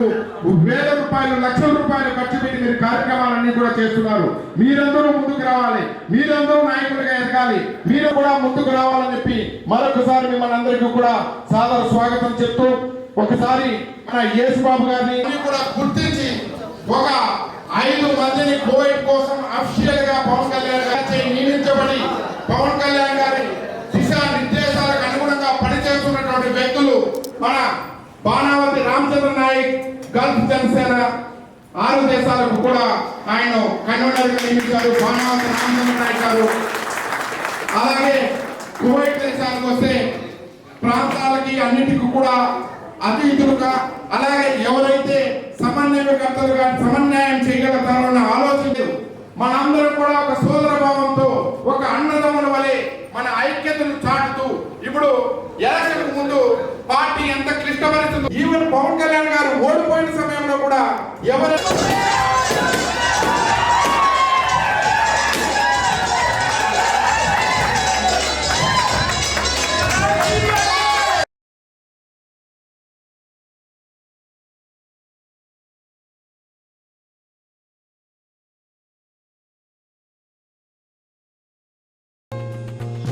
వేల రూపాయలు లక్షల రూపాయలు ఖర్చు పెట్టి మీరు కార్యక్రమాలన్నీ కూడా చేస్తున్నారు. మీరందరూ ముందుకు రావాలి. మీరందరూ నాయకులుగా ఎదగాలి. మీరు కూడా ముందుకు రావాలని చెప్పి మరొకసారి మిమ్మల్ని అందరికీ కూడా సాదర స్వాగతం చెప్తూ ఒకసారి మన యేసుబాబు గారిని కూడా గుర్తించి ఒక ఐదు మందిని కోవిడ్ కోసం అఫీషియల్గా పవన్ కళ్యాణ్ గారి నియమించబడి పవన్ కళ్యాణ్ గారి దిశా నిర్దేశాలకు అనుగుణంగా పనిచేస్తున్నటువంటి వ్యక్తులు మన బాణావతి రామచంద్ర నాయక్ గల్ఫ్ జనసేన ఆరు దేశాలకు కూడా ఆయన కన్వీనర్ నియమించారు. బాణావతి రామచంద్ర నాయక్ గారు. అలాగే కువైట్ దేశానికి వస్తే ప్రాంతాలకి అన్నిటికి కూడా అతిథులుగా అలాగే ఎవరైతే సమన్వయకర్తలుగా సమన్వయం చేయగలుగుతారో అన్న ఆలోచన మనందరం కూడా ఒక సోదర భావంతో ఒక అన్నదమ్ముల వలె మన ఐక్యతను చాటుతూ ఇప్పుడు ఈవెన్ పవన్ కళ్యాణ్ గారు ఓడిపోయిన సమయంలో కూడా ఎవరు